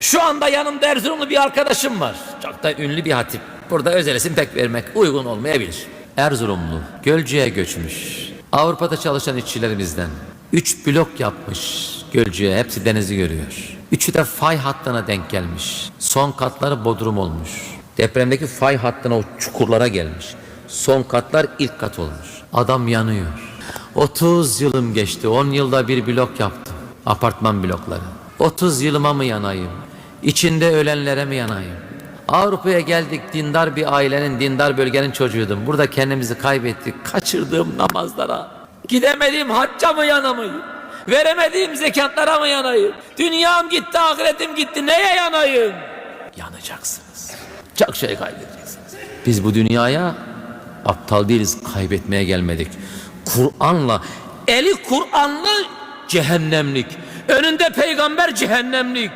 Şu anda yanımda Erzurumlu bir arkadaşım var. Çok da ünlü bir hatip. Burada özel isim pek vermek uygun olmayabilir. Erzurumlu, Gölcük'e göçmüş. Avrupa'da çalışan işçilerimizden. Üç blok yapmış Gölcük'e, hepsi denizi görüyor. Üçü de fay hattına denk gelmiş. Son katları bodrum olmuş. Depremdeki fay hattına o çukurlara gelmiş. Son katlar ilk kat olmuş. Adam yanıyor. 30 yılım geçti. 10 yılda bir blok yaptım. Apartman blokları. 30 yılıma mı yanayım? İçinde ölenlere mi yanayım? Avrupa'ya geldik dindar bir ailenin, dindar bölgenin çocuğuydum. Burada kendimizi kaybettik. Kaçırdığım namazlara. Gidemediğim hacca mı yanayım? Veremediğim zekatlara mı yanayım? Dünyam gitti, ahiretim gitti. Neye yanayım? Yanacaksınız. Çok şey kaybedeceksiniz. Biz bu dünyaya aptal değiliz, kaybetmeye gelmedik. Kur'an'la, eli Kur'anlı cehennemlik. Önünde peygamber cehennemlik.